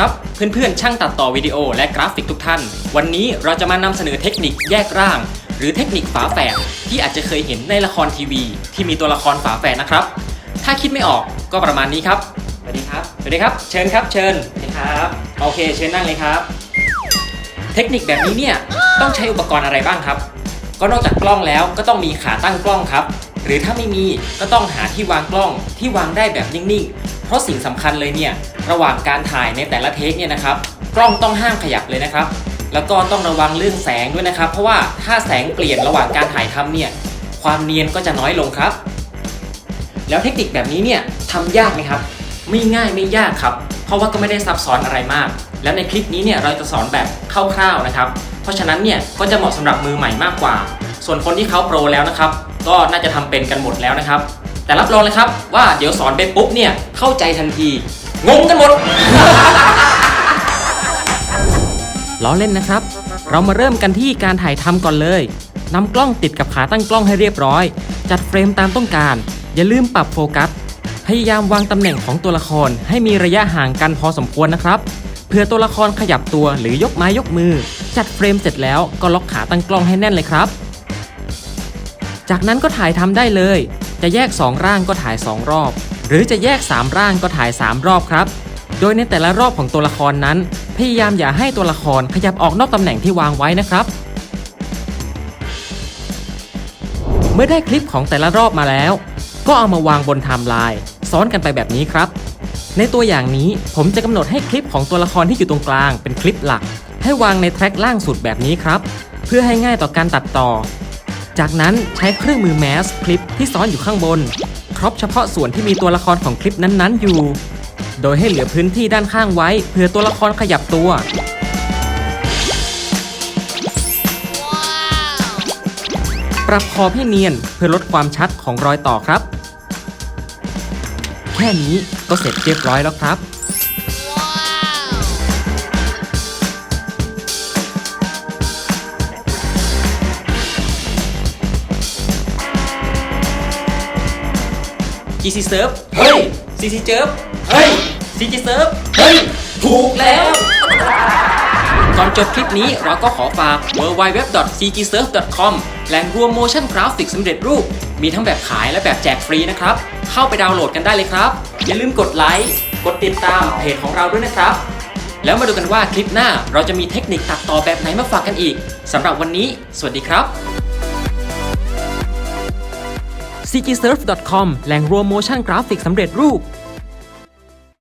ครับ เพื่อนๆ ช่างตัดต่อวิดีโอและกราฟิกทุกท่าน วันนี้เราจะมานำเสนอเทคนิคแยกร่าง หรือเทคนิคฝาแฝดที่อาจจะเคยเห็นในละครทีวี ที่มีตัวละครฝาแฝดนะครับ ถ้าคิดไม่ออกก็ประมาณนี้ครับสวัสดีครับสวัสดีครับ เชิญครับ เชิญสวัสดีครับโอเค เชิญนั่งเลยครับ เทคนิคแบบนี้เนี่ยต้องใช้อุปกรณ์อะไรบ้างครับ ก็นอกจากกล้องแล้วก็ต้องมีขาตั้งกล้องครับ หรือถ้าไม่มีก็ต้องหาที่วางกล้องที่วางได้แบบนิ่งๆ เพราะสิ่งสำคัญเลยเนี่ยระหว่างการถ่ายในแต่ละเทคเนี่ยนะครับกล้องต้องห้ามขยับเลยนะครับ แล้วก็ต้องระวังเรื่องแสงด้วยนะครับ เพราะว่าถ้าแสงเปลี่ยนระหว่างการถ่ายทำเนี่ยความเนียนก็จะน้อยลงครับ แล้วเทคนิคแบบนี้เนี่ยทำยากไหมครับไม่ง่ายไม่ยากครับ เพราะว่าก็ไม่ได้ซับซ้อนอะไรมาก แล้วในคลิปนี้เนี่ยเราจะสอนแบบคร่าวๆนะครับ เพราะฉะนั้นเนี่ยก็จะเหมาะสำหรับมือใหม่มากกว่า ส่วนคนที่เขาโปรแล้วนะครับ ก็น่าจะทำเป็นกันหมดแล้วนะครับ แต่รับรองเลยครับว่าเดี๋ยวสอนไปปุ๊บเนี่ยเข้าใจทันที งงกันหมดล้อเล่นนะครับ เรามาเริ่มกันที่การถ่ายทำก่อนเลยนำกล้องติดกับขาตั้งกล้องให้เรียบร้อย จัดเฟรมตามต้องการ อย่าลืมปรับโฟกัส พยายามวางตำแหน่งของตัวละครให้มีระยะห่างกันพอสมควรนะครับ เพื่อตัวละครขยับตัวหรือยกไม้ยกมือ จัดเฟรมเสร็จแล้วก็ล็อกขาตั้งกล้องให้แน่นเลยครับ จากนั้นก็ถ่ายทำได้เลย จะแยก 2 ร่างก็ถ่าย 2 รอบ หรือจะแยก 3 ร่างก็ถ่าย 3 รอบครับ โดยในแต่ละรอบของตัวละครนั้น พยายามอย่าให้ตัวละครขยับออกนอกตำแหน่งที่วางไว้นะครับ เมื่อได้คลิปของแต่ละรอบมาแล้ว ก็เอามาวางบนไทม์ไลน์ซ้อนกันไปแบบนี้ครับ ในตัวอย่างนี้ผมจะกำหนดให้คลิปของตัวละครที่อยู่ตรงกลางเป็นคลิปหลัก ให้วางในแทร็กล่างสุดแบบนี้ครับ เพื่อให้ง่ายต่อการตัดต่อ จากนั้นใช้เครื่องมือแมสคลิปที่ซ้อนอยู่ข้างบนครอบเฉพาะส่วนที่มีตัวละครของคลิปนั้นๆ อยู่ โดยให้เหลือพื้นที่ด้านข้างไว้เพื่อตัวละครขยับตัว ปรับขอบให้เนียนเพื่อลดความชัดของรอยต่อครับ แค่นี้ก็เสร็จเรียบร้อยแล้วครับ GC Surf เฮ้ย CC j u r f เฮ้ย CG Surf เฮ้ย ถูกแล้ว ก่อนจบคลิปนี้เราก็ขอฝาก www.cgsurf.com แหล่งรวม motion graphic สำเร็จรูป มีทั้งแบบขายและแบบแจกฟรีนะครับ เข้าไปดาวน์โหลดกันได้เลยครับ อย่าลืมกดไลค์ กดติดตามเพจของเราด้วยนะครับ แล้วมาดูกันว่าคลิปหน้าเราจะมีเทคนิคตัดต่อแบบไหนมาฝากกันอีกสำหรับวันนี้ สวัสดีครับ cgsurf.com แหล่งรวมโมชั่นกราฟิกสำเร็จรูป